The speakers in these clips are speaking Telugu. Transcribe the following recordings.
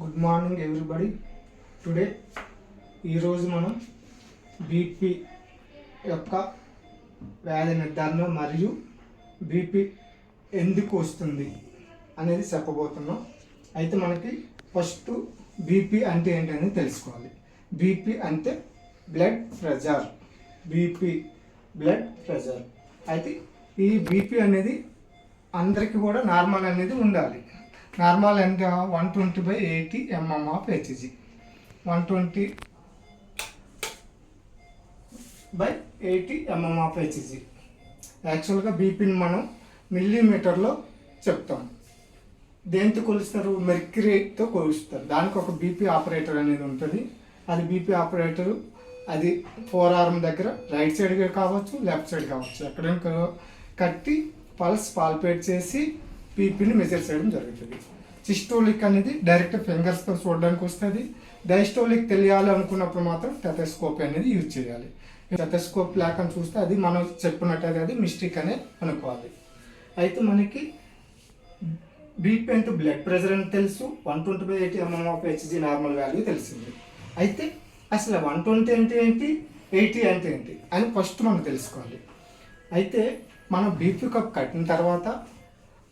గుడ్ మార్నింగ్ ఎవ్రీబడి టుడే ఈరోజు మనం బీపీ యొక్క వ్యాధి నిర్ధారణ మరియు బీపీ ఎందుకు వస్తుంది అనేది చెప్పబోతున్నాం. అయితే మనకి ఫస్ట్ బీపీ అంటే ఏంటనేది తెలుసుకోవాలి. బీపీ అంటే blood pressure BP blood pressure అయితే ఈ బీపీ అనేది అందరికీ కూడా నార్మల్ అనేది ఉండాలి. నార్మల్ అంటే one twenty by eighty mm of Hg. One twenty by eighty mm of Hg. యాక్చువల్గా బీపీని మనం మిల్లీమీటర్లో చెప్తాం. దేంతో కొలుస్తారు? మెర్క్యూరీతో కొలుస్తారు. దానికి ఒక బీపీ ఆపరేటర్ అనేది ఉంటుంది. అది బీపీ ఆపరేటర్ అది ఫోర్ ఆర్మ్ దగ్గర రైట్ సైడ్గా కావచ్చు లెఫ్ట్ సైడ్ కావచ్చు. ఎక్కడైనా కట్టి పల్స్ పాల్పేట్ చేసి పీపీని మెజర్ చేయడం జరుగుతుంది. సిస్టోలిక్ అనేది డైరెక్ట్ ఫింగర్స్తో చూడడానికి వస్తుంది. డైస్టోలిక్ తెలియాలి అనుకున్నప్పుడు మాత్రం టెథస్కోప్ అనేది యూజ్ చేయాలి. టెథస్కోప్ లేకుండా చూస్తే అది మనం చెప్పినట్టుగా అది మిస్టేక్ అనే అనుకోవాలి. అయితే మనకి బీపీ అంటూ బ్లడ్ ప్రెషర్ అని తెలుసు. One twenty by eighty mm of Hg normal value తెలిసింది. అయితే అసలు వన్ ట్వంటీ అంటే ఏంటి? ఎయిటీ అంటే ఏంటి? అని ఫస్ట్ మనం తెలుసుకోవాలి. అయితే మనం బీపీ కప్ కట్టిన తర్వాత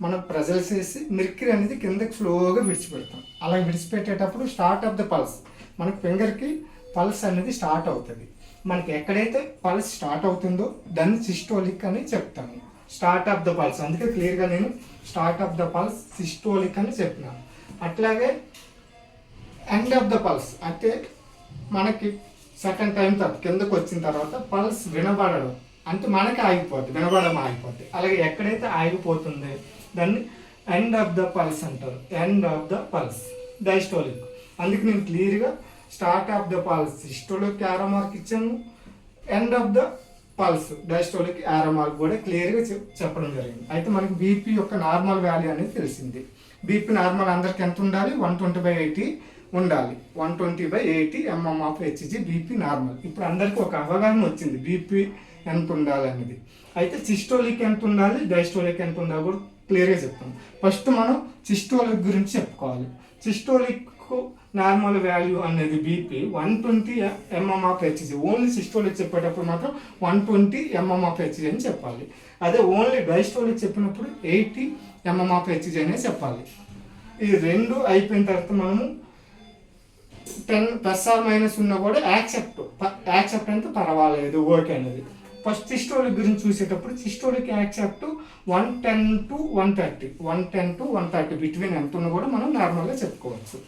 మనం ప్రెజర్ చేసి మిర్కిరి అనేది కిందకి స్లోగా విడిచిపెడతాం. అలా విడిచిపెట్టేటప్పుడు స్టార్ట్ ఆఫ్ ద పల్స్ మన ఫింగర్కి పల్స్ అనేది స్టార్ట్ అవుతుంది. మనకి ఎక్కడైతే పల్స్ స్టార్ట్ అవుతుందో దాన్ని సిస్టోలిక్ అని చెప్తాము. స్టార్ట్ ఆఫ్ ద పల్స్ అందుకే క్లియర్గా నేను start of the pulse systolic అని చెప్పినాను అట్లాగే ఎండ్ ఆఫ్ ద పల్స్ అంటే మనకి సెకండ్ టైం తర్వాత కిందకు వచ్చిన తర్వాత పల్స్ వినబడడం. అంటే మనకి ఆగిపోద్ది వినబడడం ఆగిపోద్ది. అలాగే ఎక్కడైతే ఆగిపోతుంది దాన్ని ఎండ్ ఆఫ్ ద పల్స్ అంటారు. End of the pulse diastolic అందుకే నేను క్లియర్గా start of the pulse systolic arrow mark ఇచ్చాను. End of the pulse diastolic arrow mark కూడా క్లియర్గా చెప్పడం జరిగింది. అయితే మనకి బీపీ యొక్క నార్మల్ వాల్యూ అనేది తెలిసింది. బీపీ నార్మల్ అందరికి ఎంత ఉండాలి? వన్ ట్వంటీ బై ఎయిటీ ఉండాలి. One twenty by eighty mm of Hg BP normal ఇప్పుడు అందరికీ ఒక అవగాహన వచ్చింది. బీపీ ఎంత ఉండాలి అనేది. అయితే సిస్టోలిక్ ఎంత ఉండాలి? డైస్టోలిక్ ఎంత ఉండాలి? కూడా క్లియర్గా చెప్తాను. ఫస్ట్ మనం సిస్టోలిక్ గురించి చెప్పుకోవాలి. సిస్టోలిక్ నార్మల్ వాల్యూ అనేది BP one twenty mm of Hg. Only systolic చెప్పేటప్పుడు మాత్రం one twenty mm of Hg అని చెప్పాలి. అదే ఓన్లీ డైస్టోలిక్ చెప్పినప్పుడు ఎయిటీ ఎంఎం ఆఫ్ హెచ్జి అనే చెప్పాలి. ఈ రెండు అయిపోయిన తర్వాత మనము టెన్ ప్లస్ ఆర్ మైనస్ ఉన్నా కూడా యాక్సెప్ట్ యాక్సెప్ట్ అంటే పర్వాలేదు ఓకే అనేది. ఫస్ట్ సిస్టోలిక్ గురించి చూసేటప్పుడు systolic accept one ten to one thirty. One ten to one thirty between ఎంత ఉన్నా కూడా మనం నార్మల్గా చెప్పుకోవచ్చు.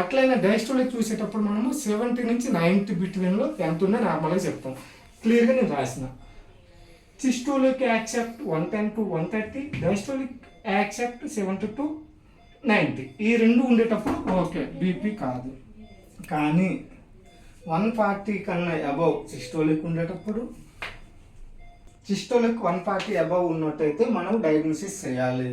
అట్లయినా డైస్టోలిక్ చూసేటప్పుడు మనము సెవెంటీ నుంచి నైన్త్ బిట్వీన్లో ఎంత ఉన్నా నార్మల్గా చెప్తాం. క్లియర్గా నేను రాసిన. Systolic accept one ten to one thirty diastolic accept seventy to ninety ఈ రెండు ఉండేటప్పుడు ఓకే బీపీ కాదు. కానీ వన్ ఫార్టీ కన్నా అబౌవ్ సిస్టోలిక్ ఉండేటప్పుడు సిస్టోలిక్ వన్ ఫార్టీ అబవ్ ఉన్నట్టయితే మనం డయాగ్నోసిస్ చేయాలి.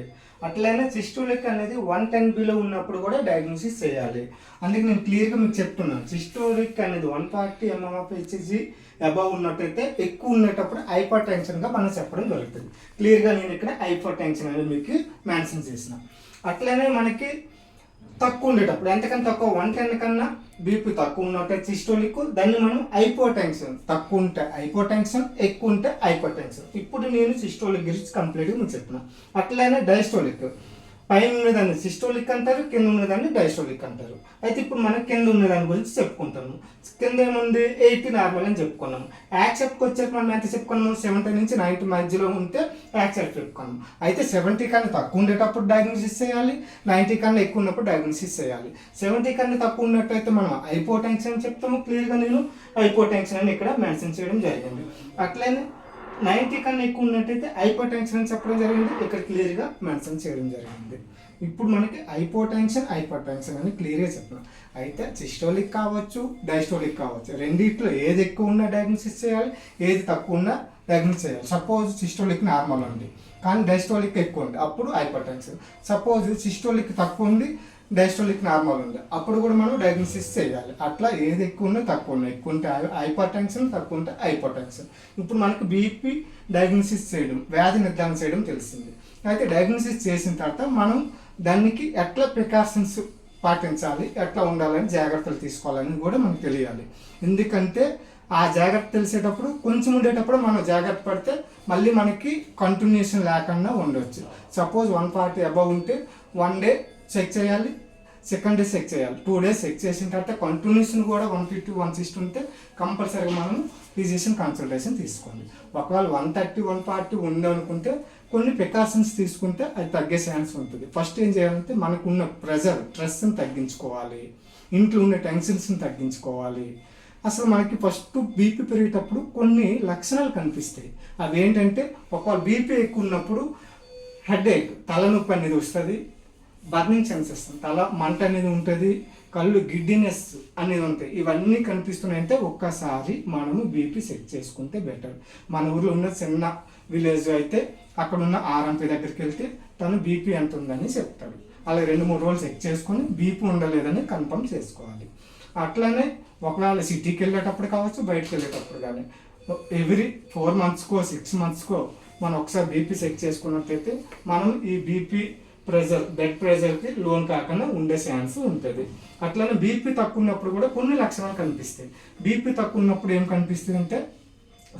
అట్లనే సిస్టోలిక్ అనేది వన్ టెన్ బిలో ఉన్నప్పుడు కూడా డయాగ్నోసిస్ చేయాలి. అందుకే నేను క్లియర్గా మీకు చెప్తున్నాను సిస్టోలిక్ అనేది one forty mm of Hg above ఉన్నట్టయితే ఎక్కువ ఉండేటప్పుడు హైపర్ టెన్షన్గా మనం చెప్పడం జరుగుతుంది. క్లియర్గా నేను ఇక్కడ హైపర్ టెన్షన్ అనేది మీకు మెన్షన్ చేసిన. అట్లనే మనకి తక్కువ ఉండేటప్పుడు ఎంతకన్నా తక్కువ? వన్ టెన్ కన్నా బీపీ తక్కువ ఉన్నట్టే సిస్టోలిక్. దాన్ని మనం హైపోటెన్షన్ తక్కువ ఉంటే హైపోటెన్షన్ ఎక్కువ ఉంటే హైపోటెన్షన్ ఇప్పుడు నేను సిస్టోలిక్ గురించి కంప్లీట్గా మీకు చెప్తున్నా. అట్లనే డైస్టోలిక్. పైన ఉన్నదాన్ని సిస్టోలిక్ అంటారు కింద ఉన్నదాన్ని డైస్టోలిక్ అంటారు అయితే ఇప్పుడు మనం కింద ఉన్నదాని గురించి చెప్పుకుంటాము. కింద ఏముంది ఎయిటీ నార్మల్ అని చెప్పుకున్నాము. యాక్సెప్ట్కి వచ్చాక మనం ఎంత చెప్పుకున్నాము? సెవెంటీ నుంచి నైంటీ మధ్యలో ఉంటే యాక్సెప్ట్ చెప్పుకున్నాము. అయితే సెవెంటీ కన్నా తక్కువ ఉండేటప్పుడు డయాగ్నోసిస్ చేయాలి నైంటీ కన్నా ఎక్కువ ఉన్నప్పుడు డయాగ్నోసిస్ చేయాలి. సెవెంటీ కన్నా తక్కువ ఉన్నట్టయితే మనం హైపోటెన్షన్ చెప్తాము. క్లియర్గా నేను హైపోటెన్షన్ అని ఇక్కడ మెన్షన్ చేయడం జరిగింది. అట్లనే నైంటీ కన్నా ఎక్కువ ఉన్నట్టయితే హైపర్ టెన్షన్ అని చెప్పడం జరిగింది. ఇక్కడ క్లియర్గా మెన్షన్ చేయడం జరిగింది. ఇప్పుడు మనకి హైపో టెన్షన్ హైపర్ టెన్షన్ అని క్లియర్గా చెప్పినాం అయితే సిస్టోలిక్ కావచ్చు డైస్టోలిక్ కావచ్చు రెండిట్లో ఏది ఎక్కువ ఉన్నా డయాగ్నోసిస్ చేయాలి ఏది తక్కువ ఉన్నా డయాగ్నోసిస్ చేయాలి. సపోజ్ సిస్టోలిక్ నార్మల్ ఉంది కానీ డైస్టోలిక్ ఎక్కువ ఉంది. అప్పుడు హైపర్ టెన్షన్ సపోజ్ సిస్టోలిక్ తక్కువ ఉంది డైస్టోలిక్ నార్మల్ ఉంది. అప్పుడు కూడా మనం డయాగ్నోసిస్ చేయాలి. అట్లా ఏది ఎక్కువ ఉన్నా తక్కువ ఉన్నా ఎక్కువ ఉంటే హైపర్ టెన్షన్ తక్కువ ఉంటే హైపర్ టెన్షన్ ఇప్పుడు మనకు బీపీ డయాగ్నోసిస్ చేయడం వ్యాధి నిర్ధారణ చేయడం తెలిసింది. అయితే డయాగ్నోసిస్ చేసిన తర్వాత మనం దానికి ఎట్లా ప్రికాషన్స్ పాటించాలి ఎట్లా ఉండాలని జాగ్రత్తలు తీసుకోవాలని కూడా మనకు తెలియాలి. ఎందుకంటే ఆ జాగ్రత్త తెలిసేటప్పుడు కొంచెం ఉండేటప్పుడు మనం జాగ్రత్త పడితే మళ్ళీ మనకి కంటిన్యూషన్ లేకుండా ఉండవచ్చు సపోజ్ వన్ ఫార్టీ అబౌవ్ ఉంటే వన్ డే చెక్ చేయాలి. సెకండ్ డే చెక్ చేయాలి. టూ డేస్ చెక్ చేసిన తర్వాత కంటిన్యూషన్ కూడా వన్ ఫిఫ్టీ వన్ సిక్స్టీ ఉంటే కంపల్సరీగా మనం ఫిజిషియన్ కన్సల్టేషన్ తీసుకోండి. ఒకవేళ వన్ థర్టీ వన్ ఫార్టీ ఉంది అనుకుంటే కొన్ని ప్రికాషన్స్ తీసుకుంటే అది తగ్గే ఛాన్స్ ఉంటుంది. ఫస్ట్ ఏం చేయాలంటే మనకున్న ప్రెజర్ స్ట్రెస్ని తగ్గించుకోవాలి. ఇంట్లో ఉన్న టెన్షన్స్ని తగ్గించుకోవాలి. అసలు మనకి ఫస్ట్ బీపీ పెరిగేటప్పుడు కొన్ని లక్షణాలు కనిపిస్తాయి. అవి ఏంటంటే ఒకవేళ బీపీ ఎక్కువ ఉన్నప్పుడు హెడ్ ఏక్ తలనొప్పి అనేది వస్తుంది. బర్నింగ్ సెన్సెస్ తల మంట అనేది ఉంటుంది కళ్ళు గిడ్డినెస్ అనేది ఉంటాయి. ఇవన్నీ కనిపిస్తున్నాయంటే ఒక్కసారి మనము బీపీ చెక్ చేసుకుంటే బెటర్. మన ఊర్లో ఉన్న చిన్న విలేజ్ అయితే అక్కడ ఉన్న ఆర్ఎంపీ దగ్గరికి వెళ్తే తను బీపీ ఎంత ఉందని చెప్తాడు. అలా రెండు మూడు రోజులు చెక్ చేసుకొని బీపీ ఉండలేదని కన్ఫర్మ్ చేసుకోవాలి. అట్లనే ఒకవేళ సిటీకి వెళ్ళేటప్పుడు కావచ్చు బయటకు వెళ్ళేటప్పుడు కానీ. ఎవ్రీ ఫోర్ మంత్స్కో సిక్స్ మంత్స్కో మనం ఒకసారి బీపీ చెక్ చేసుకున్నట్టయితే మనం ఈ బీపీ ప్రెజర్ బ్లడ్ ప్రెజర్కి లోన్ కాకుండా ఉండే ఛాన్స్ ఉంటుంది. అట్లనే బీపీ తక్కువ ఉన్నప్పుడు కూడా కొన్ని లక్షణాలు కనిపిస్తాయి. బీపీ తక్కువ ఉన్నప్పుడు ఏం కనిపిస్తుంది అంటే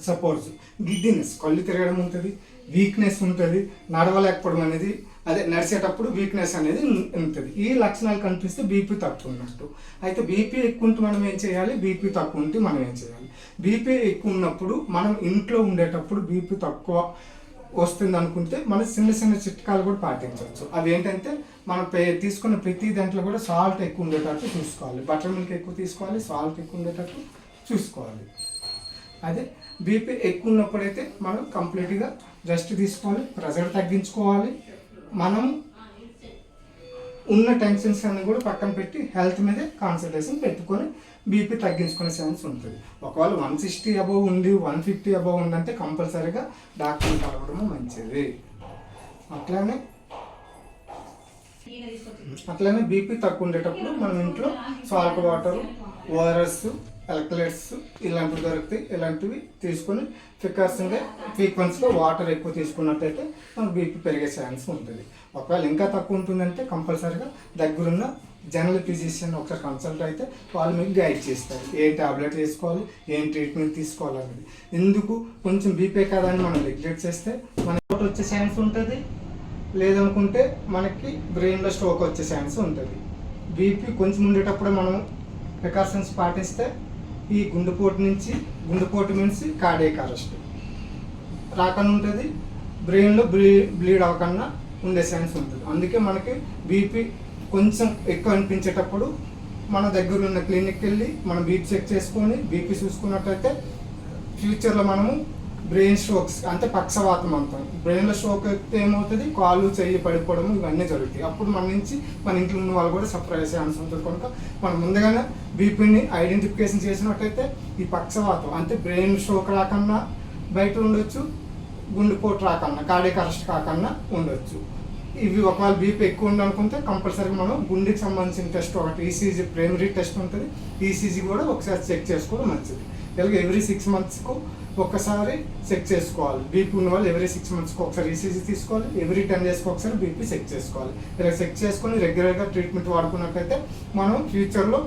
సపోజ్ గిడ్డినెస్ కళ్ళు తిరగడం ఉంటుంది వీక్నెస్ ఉంటుంది నడవలేకపోవడం అనేది అదే నడిచేటప్పుడు వీక్నెస్ అనేది ఉంటుంది. ఈ లక్షణాలు కనిపిస్తే బీపీ తక్కువ ఉన్నట్టు అయితే బీపీ ఎక్కువ ఉంటే మనం ఏం చేయాలి? బీపీ తక్కువ ఉంటే మనం ఏం చేయాలి? బీపీ ఎక్కువ ఉన్నప్పుడు మనం ఇంట్లో ఉండేటప్పుడు బీపీ తక్కువ వస్తుంది అనుకుంటే మనం చిన్న చిన్న చిట్కాలు కూడా పాటించవచ్చు. అవి ఏంటంటే మనం పే- తీసుకున్న ప్రతి దాంట్లో కూడా సాల్ట్ ఎక్కువ ఉండేటట్టు చూసుకోవాలి. బటర్ మిల్క్ ఎక్కువ తీసుకోవాలి సాల్ట్ ఎక్కువ ఉండేటట్టు చూసుకోవాలి. అదే బీపీ ఎక్కువ ఉన్నప్పుడైతే మనం కంప్లీట్గా రెస్ట్ తీసుకోవాలి ప్రెషర్ తగ్గించుకోవాలి. మనం ఉన్న టెన్షన్స్ అన్ని కూడా పక్కన పెట్టి హెల్త్ మీదే కాన్సన్ట్రేషన్ పెట్టుకొని బీపీ తగ్గించుకునే ఛాన్స్ ఉంటుంది. ఒకవేళ వన్ సిక్స్టీ అబవ్ ఉంది వన్ ఫిఫ్టీ అబవ్ ఉందంటే కంపల్సరీగా డాక్టర్ని కలవడము మంచిది. అట్లానే అట్లానే బీపీ తక్కువ ఉండేటప్పుడు మనం ఇంట్లో సాల్ట్ వాటర్ ఓఆర్ఎస్ ఎలక్ట్రేట్స్ ఇలాంటివి దొరుకుతాయి. ఇలాంటివి తీసుకొని ఫ్రీక్వెన్సీగా ఫ్రీక్వెన్సీగా వాటర్ ఎక్కువ తీసుకున్నట్టయితే మనకు బీపీ పెరిగే ఛాన్స్ ఉంటుంది. ఒకవేళ ఇంకా తక్కువ ఉంటుందంటే కంపల్సరీగా దగ్గరున్న జనరల్ ఫిజిషియన్ ఒకసారి కన్సల్ట్ అయితే వాళ్ళు మీకు గైడ్ చేస్తారు. ఏ టాబ్లెట్ వేసుకోవాలి ఏం ట్రీట్మెంట్ తీసుకోవాలి అనేది ఎందుకు? కొంచెం బీపీ కాదని అని మనం నెగ్లెక్ట్ చేస్తే మన వచ్చే ఛాన్స్ ఉంటుంది. లేదనుకుంటే మనకి బ్రెయిన్లో స్ట్రోక్ వచ్చే ఛాన్స్ ఉంటుంది. బీపీ కొంచెం ఉండేటప్పుడు మనం ప్రికాషన్స్ పాటిస్తే ఈ గుండెపోటు నుంచి గుండెపోటు నుంచి కార్డియక్ అరెస్ట్ రాకుండా ఉంటుంది. బ్రెయిన్లో బ్లీ బ్లీడ్ అవ్వకుండా ఉండే ఛాన్స్ ఉంటుంది. అందుకే మనకి బీపీ కొంచెం ఎక్కువ అనిపించేటప్పుడు మన దగ్గర ఉన్న క్లినిక్కి వెళ్ళి మనం బీపీ చెక్ చేసుకొని బీపీ చూసుకున్నట్టయితే ఫ్యూచర్లో మనము బ్రెయిన్ స్ట్రోక్స్ అంటే పక్షవాతం అంటాం. బ్రెయిన్లో స్ట్రోక్ అయితే ఏమవుతుంది? కాళ్ళు చెయ్యి పడిపోవడం ఇవన్నీ జరుగుతాయి. అప్పుడు మన నుంచి మన ఇంట్లో ఉన్న వాళ్ళు కూడా సర్ప్రైజ్ అయ్యే ఛాన్స్ ఉంటుంది. కనుక మనం ముందుగానే బీపీని ఐడెంటిఫికేషన్ చేసినట్టయితే ఈ పక్షవాతం అంటే బ్రెయిన్ స్ట్రోక్ రాకన్నా బయట ఉండొచ్చు గుండెపోటు రాకన్నా కార్డియక్ అరెస్ట్ కాకన్నా ఉండొచ్చు. ఇవి ఒకవేళ బీపీ ఎక్కువ ఉందనుకుంటే కంపల్సరీ మనం గుండెకి సంబంధించిన టెస్ట్ ఒకటి ఈసీజీ ప్రైమరీ టెస్ట్ ఉంటుంది. ఈసీజీ కూడా ఒకసారి చెక్ చేసుకోవడం మంచిది. ఇలాగ ఎవ్రీ సిక్స్ మంత్స్కు ఒక్కసారి చెక్ చేసుకోవాలి. బీపీ ఉన్న వాళ్ళు ఎవ్రీ సిక్స్ మంత్స్కి ఒకసారి ఈసీజీ తీసుకోవాలి. ఎవ్రీ టెన్ డేస్కి ఒకసారి బీపీ చెక్ చేసుకోవాలి. ఇలా చెక్ చేసుకొని రెగ్యులర్గా ట్రీట్మెంట్ వాడుకున్నట్టయితే మనం ఫ్యూచర్లో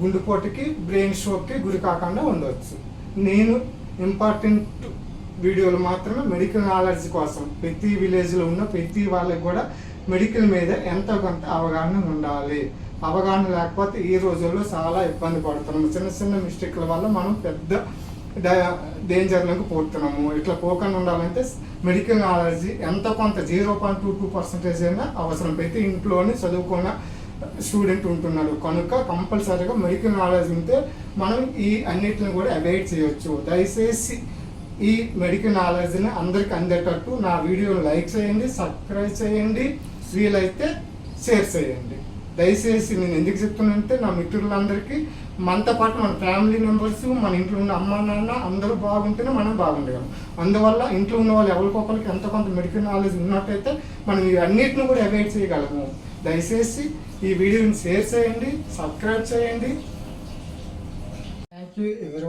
గుండెపోటుకి బ్రెయిన్ స్ట్రోక్కి గురి కాకుండా ఉండవచ్చు. నేను ఇంపార్టెంట్ వీడియోలు మాత్రమే మెడికల్ నాలెడ్జ్ కోసం ప్రతి విలేజ్లో ఉన్న ప్రతి వాళ్ళకి కూడా మెడికల్ మీద ఎంతో కొంత అవగాహన ఉండాలి. అవగాహన లేకపోతే ఈ రోజుల్లో చాలా ఇబ్బంది పడుతున్నాము చిన్న చిన్న మిస్టేక్ల వల్ల మనం పెద్ద డేంజర్లకు పోతున్నాము. ఇట్లా పోకుండా ఉండాలంటే మెడికల్ నాలెడ్జ్ ఎంత కొంత zero point two two percentage అయినా అవసరం. ప్రతి ఇంట్లోనే చదువుకున్న స్టూడెంట్ ఉంటున్నాడు. కనుక కంపల్సరీగా మెడికల్ నాలెడ్జ్ ఉంటే మనం ఈ అన్నిటిని కూడా అవాయిడ్ చేయొచ్చు. దయచేసి ఈ మెడికల్ నాలెడ్జ్ని అందరికి అందేటట్టు నా వీడియోని లైక్ చేయండి సబ్స్క్రైబ్ చేయండి వీలైతే షేర్ చేయండి. దయచేసి నేను ఎందుకు చెప్తున్నానంటే నా మిత్రులందరికీ మనతో పాటు మన ఫ్యామిలీ మెంబర్స్ మన ఇంట్లో ఉన్న అమ్మ నాన్న అందరూ బాగుంటేనే మనం బాగుండగలం. అందువల్ల ఇంట్లో ఉన్న వాళ్ళు ఎవరికొకరికి ఎంత కొంత మెడికల్ నాలెడ్జ్ ఉన్నట్టయితే మనం ఈ అన్నిటిని కూడా అవాయిడ్ చేయగలము. దయచేసి ఈ వీడియోని షేర్ చేయండి సబ్స్క్రైబ్ చేయండి. థ్యాంక్ యూ ఎవరి